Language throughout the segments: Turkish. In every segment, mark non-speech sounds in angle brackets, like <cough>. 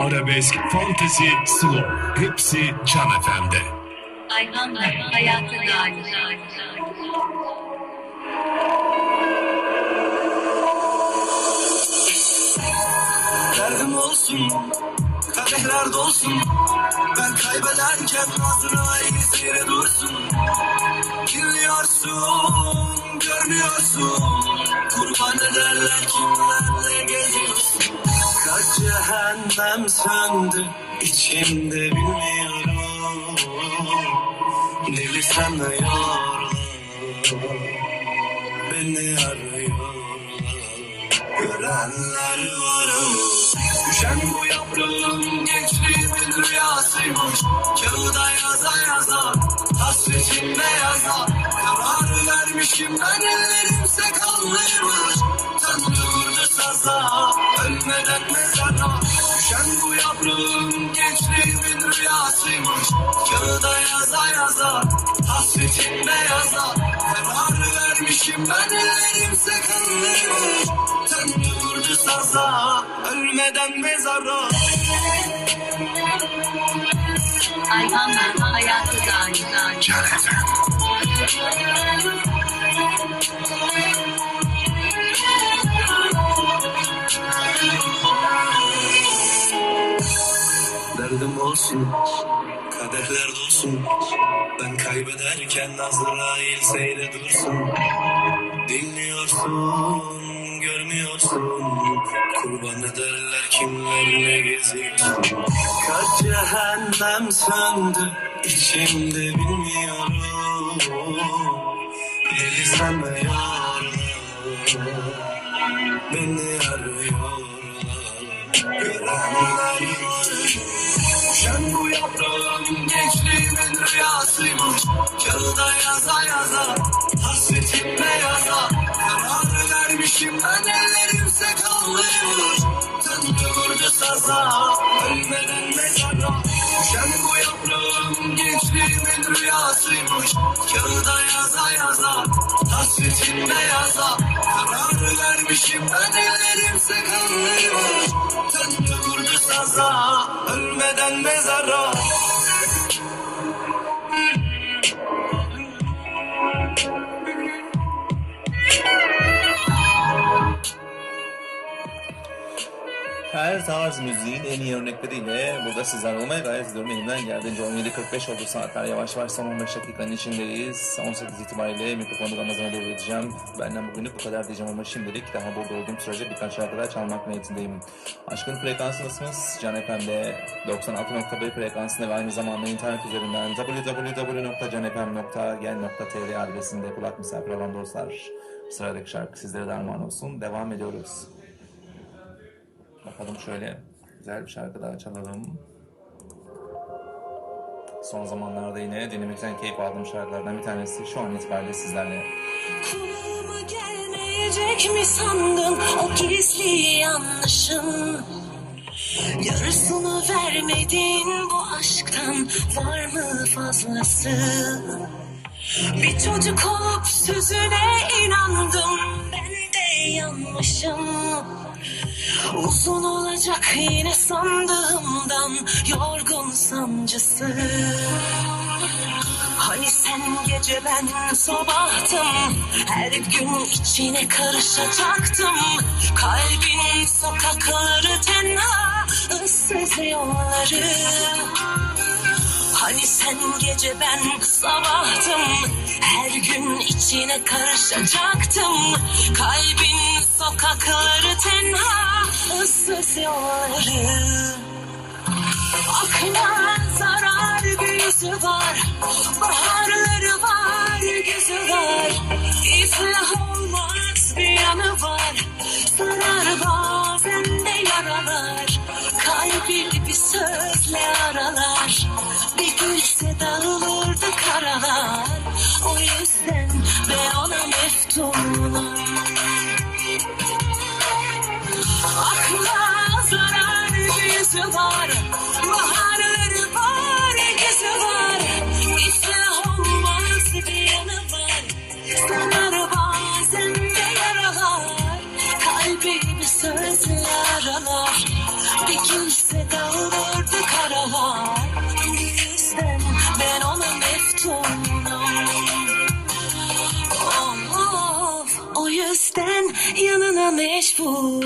Arabesk, fantezi, slow. Hepsi Can FM'de. Ayhan'la hayatı dair. Derdim olsun, kadehler dolsun. Ben kaybederken Azrail seyre dursun. Dinliyorsun, görmüyorsun. Kurban ederler kimlerle cehennem söndü içimde bilmiyorum. Deli sanıyorlar, beni arıyorlar. Görenler var ama Düşen bu yaprağın gençliğimin rüyasıymış Kağıda yaza yaza Hasretimde yaza Kararı vermişim ben ellerimse kanlıymış Tanrı vurdu saza Ölmeden Düşen bu yaprağın gençliğimin rüyasıymış Kağıda yaza yaza Hasretimde yaza Kararı vermişim ben ellerimse kanlıymış Tanrı vurdu saza Ölmeden mezara Ayhan'la hayatı dair. Can FM. Derdim olsun Kadehler dolsun. Ben kaybederken Azrail seyre dursun. Dinliyorsun Görmüyorsun. Kurban ederler kimlerle geziyorsun. Kaç cehennem söndü içimde bilmiyorum. Deli sanıyorlar Beni arıyorlar Kağıda yaza yaza Hasretimle yaza. Kararı vermişim ben ellerimse kanlıymış Tanrı vurdu saza Ölmeden mezara. Düşen bu yaprağın gençliğimin rüyasıymış. Kağıda yaza yaza Hasretimle yaza. Kararı vermişim ben ellerimse kanlıymış Tanrı vurdu saza Ölmeden mezara Her tarz müziğin en iyi örnekleriyle burada sizler olmaya gayret ediyorum. Elimden geldiğince 17.45 oldu saatler. Yavaş yavaş son 15 dakikanın içindeyiz. 18 itibariyle mikrofonu Ramazan'a doğru edeceğim. Benden bugünlük bu kadar diyeceğim ama şimdilik daha burada olduğum sürece birkaç şarkı daha çalmak niyetindeyim. Aşkın frekansındasınız. Can FM'de 96.1 frekansında ve aynı zamanda internet üzerinden www.canfm.gel.tr adresinde kulak misafir olan dostlar. Sıradaki şarkı sizlere de armağan olsun. Devam ediyoruz. Bakalım şöyle güzel bir şarkı daha çalalım. Son zamanlarda yine dinlemekten keyif aldığım şarkılardan bir tanesi şu an itibariyle sizlerle. Kulağıma gelmeyecek mi sandın o gizli yanlışın? Yarısını vermedin bu aşktan var mı fazlası? Bir çocuk olup sözüne inandım ben yanmışım. Uzun olacak yine sandığımdan yorgun sancısı. Hani sen gece ben sabahtım Her gün içine karışacaktım Kalbin sokakları tenha ıssız yolları Hani sen gece ben sabahtım? Her gün içine karışacaktım. Kalbin sokakları tenha ıssız yolları Akla zarar büyüsü var Baharları var gözü var. İflah olmaz bir yanı var Sarar bazen de yaralar. Kalbi bir sözle aralar Dökülse dağılırdı karalar. Yüzden ben ona meftunum. Of, o yüzden yanına mecburum.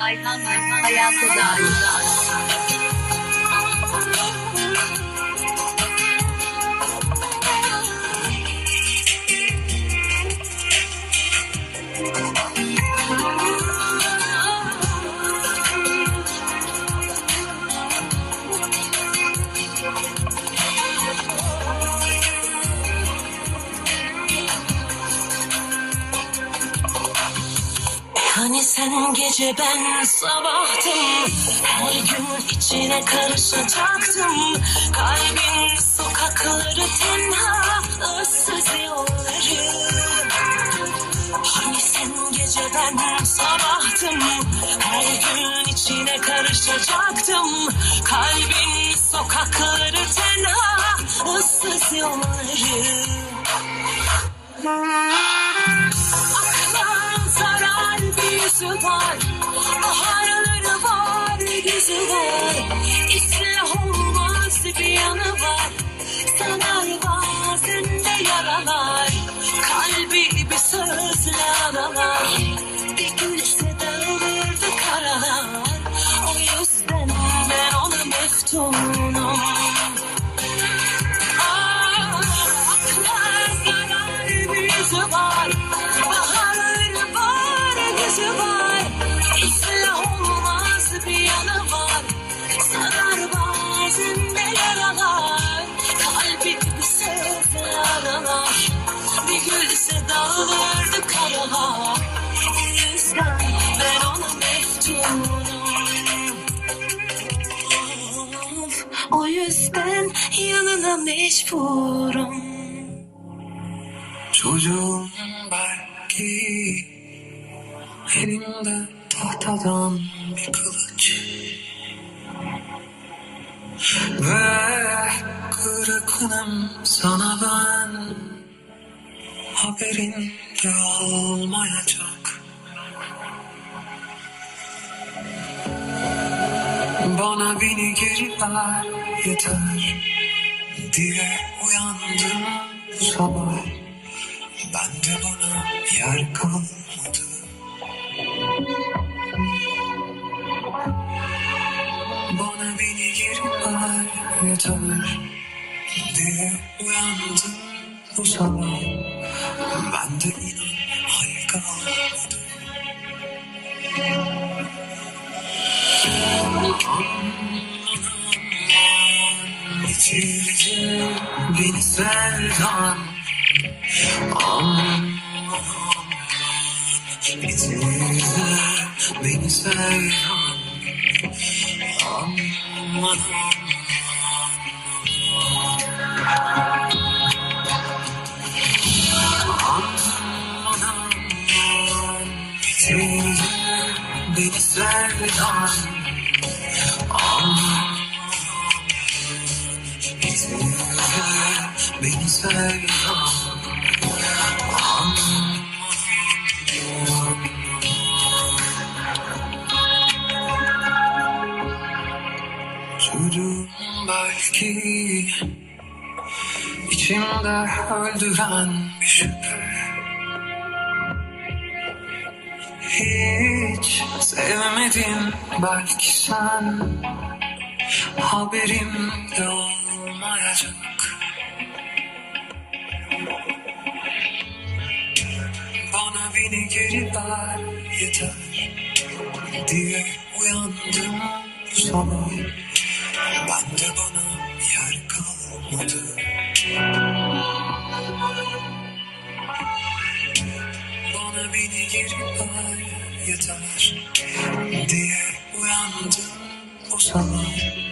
Ayhan hayata dair. Gece ben sabahtım. Her gün içine karışacaktım Kalbin sokakları tenha ıssız yolları. Hani sen gece ben sabahtım Her gün içine karışacaktım Kalbin sokakları tenha ıssız yolları yüzü var Baharları var yüzü var İslah olmaz bir yanı var. Sanar bazen de yaralar yanına mecburum. Çocuğum belki Elimde tahtadan bir kılıç. Ve kırıkınım sana ben. Haberin de olmayacak. Bana beni geri ver yeter Diye uyandım. Bu sabah Bende bana yer kalmadı. Bana beni geri ver yeter Diye uyandım. Bu sabah. Bende inan hayır kalmadı Bitirdi beni sevdan Aman Bitirdi beni sevdan Aman Bitirdi beni sevdan beni sevdan Çocuğum belki içimde öldüren bir şüphe. Hiç sevmedim belki sen. Haberim de olmayacak beni geri ver yeter. Diye uyandım bu sabah Bende bana yer kalmadı. Bana beni geri ver yeter. Diye uyandım bu sabah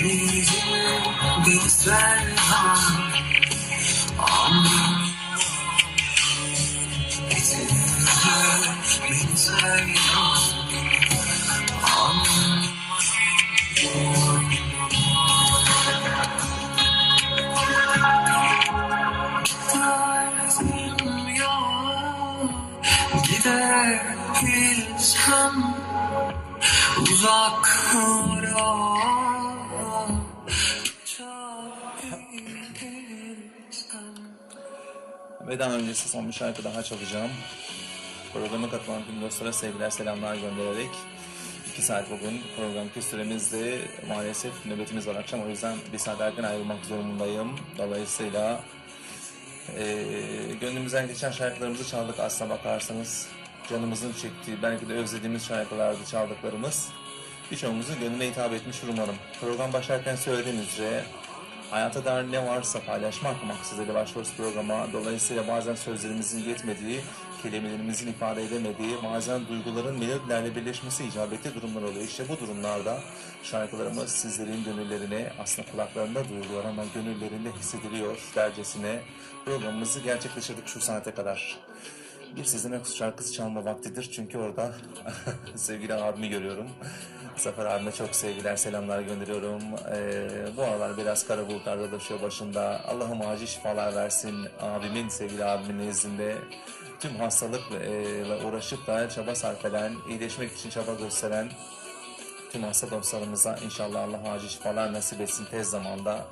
beni sevdan Anladım Bitirdi beni sevdan Anladım Tarzım yok Gidebilsem uzaklara Veda öncesi son bir şarkı daha çalacağım. Programa katılan tüm dostlara sevgiler selamlar göndererek 2 saat bugün programki süremizde maalesef nöbetimiz var akşam o yüzden bir saat erken ayrılmak zorundayım. Dolayısıyla eee gönlümüzden geçen şarkılarımızı çaldık aslına bakarsanız. Canımızın çektiği, belki de özlediğimiz şarkılardı çaldıklarımız. Birçoğumuzun gönlüne hitap etmiş umarım. Program başlarken söylediğim üzere Hayata dair ne varsa paylaşmak maksadıyla başlıyoruz programa. Dolayısıyla bazen sözlerimizin yetmediği, kelimelerimizin ifade edemediği, bazen duyguların melodilerle birleşmesi icabetli durumlar oluyor. İşte bu durumlarda şarkılarımız sizlerin gönüllerine, aslında kulaklarında duyuluyor ama gönüllerinde hissediliyor dercesine programımızı gerçekleştirdik şu saate kadar. Bir Sizin şarkısı çalma vaktidir çünkü orada <laughs> sevgili abimi görüyorum. Zafer abime çok sevgiler, selamlar gönderiyorum. Ee, bu aralar biraz kara bulutlarda dolaşıyor başında. Allah'ım acil şifalar versin abimin, sevgili abimin nezdinde. Tüm hastalıkla uğraşıp da çaba sarf eden, iyileşmek için çaba gösteren tüm hasta dostlarımıza inşallah Allah acil şifalar nasip etsin tez zamanda.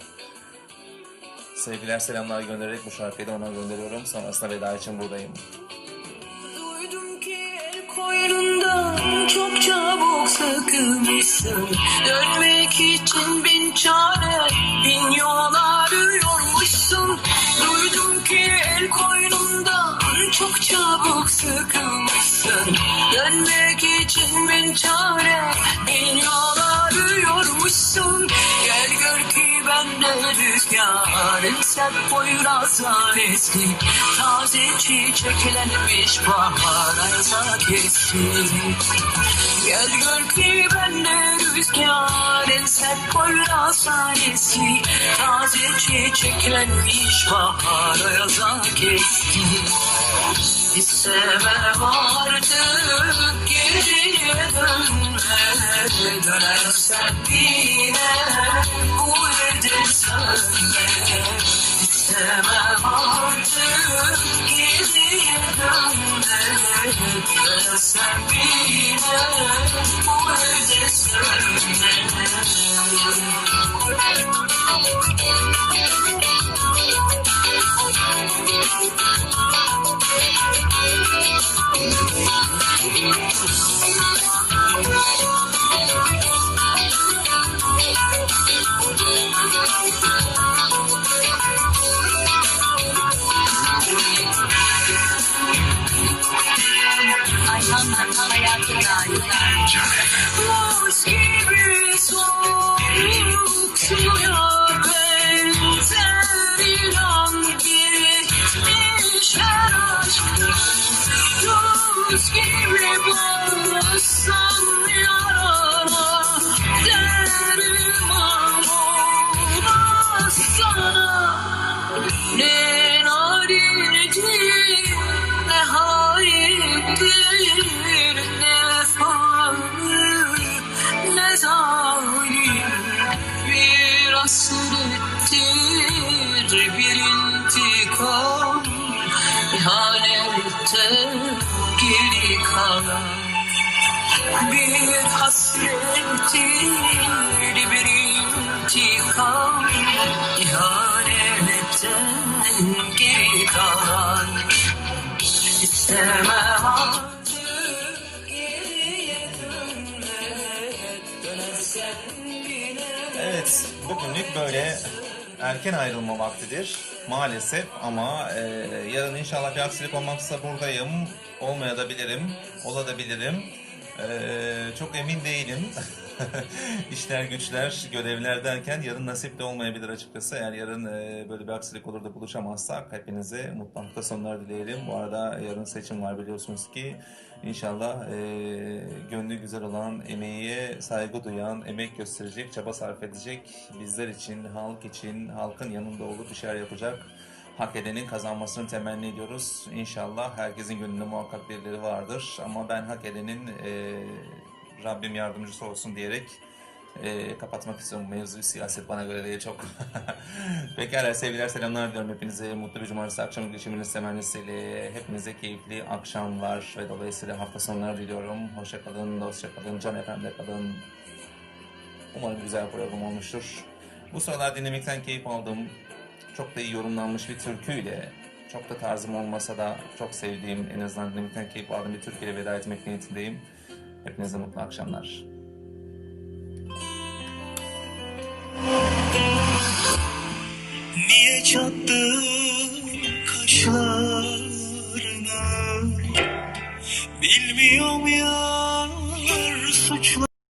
Sevgiler, selamlar göndererek bu şarkıyı da ona gönderiyorum. Sonrasında veda için buradayım. Duydum ki el koynundan çok için bin çare, bin yol arıyormuşsun Duydum ki el koynundan çok çabuk sıkılmışsın. Dönmek için bin çare, bin yol arıyormuşsun Gel gör ki ben de rüzgarın sert boyrazlar eski. Taze çiçeklenmiş bahar ayza kesti Gel gör ki ben de rüzgarın boyrazlar eski Taze çiçeklenmiş bahar ayza kesti. İstemem artık geriye dönme Dönersen yine bu evde sönme İstemem artık geriye dönme Dönersen yine bu bir hasrettir bir intikam İhanetten geri kalan İstemem artık geriye dönmek Dönersen yine Evet, bugünlük böyle erken ayrılma vaktidir maalesef ama e, yarın inşallah bir aksilik olmazsa buradayım, olmaya da bilirim, olabilirim. Ee, çok emin değilim. <laughs> <laughs> İşler güçler, görevler derken yarın nasip de olmayabilir açıkçası. Eğer yarın e, böyle bir aksilik olur da buluşamazsak hepinize mutlu hafta sonları dileyelim. Bu arada yarın seçim var biliyorsunuz ki. İnşallah e, gönlü güzel olan, emeğe saygı duyan, emek gösterecek, çaba sarf edecek, bizler için, halk için, halkın yanında olup bir şeyler yapacak hak edenin kazanmasını temenni ediyoruz. İnşallah herkesin gönlünde muhakkak birileri vardır. Ama ben hak edenin e, Rabbim yardımcısı olsun diyerek e, kapatmak istiyorum mevzuyu. Siyaset bana göre değil çok. <laughs> Pekala sevgiler selamlar diliyorum hepinize. Mutlu bir cumartesi akşamı geçiminiz temennisiyle. Hepinize keyifli akşamlar ve dolayısıyla hafta sonları diliyorum. Hoşça kalın, dostça kalın, can efendi kalın. Umarım güzel program olmuştur. Bu sıralar dinlemekten keyif aldım. Çok da iyi yorumlanmış bir türküyle, çok da tarzım olmasa da çok sevdiğim, en azından dinlemekten keyif aldığım bir türküyle veda etmek niyetindeyim. Hepinize mutlu akşamlar. Niye çattın kaşlarını Bilmiyorum ya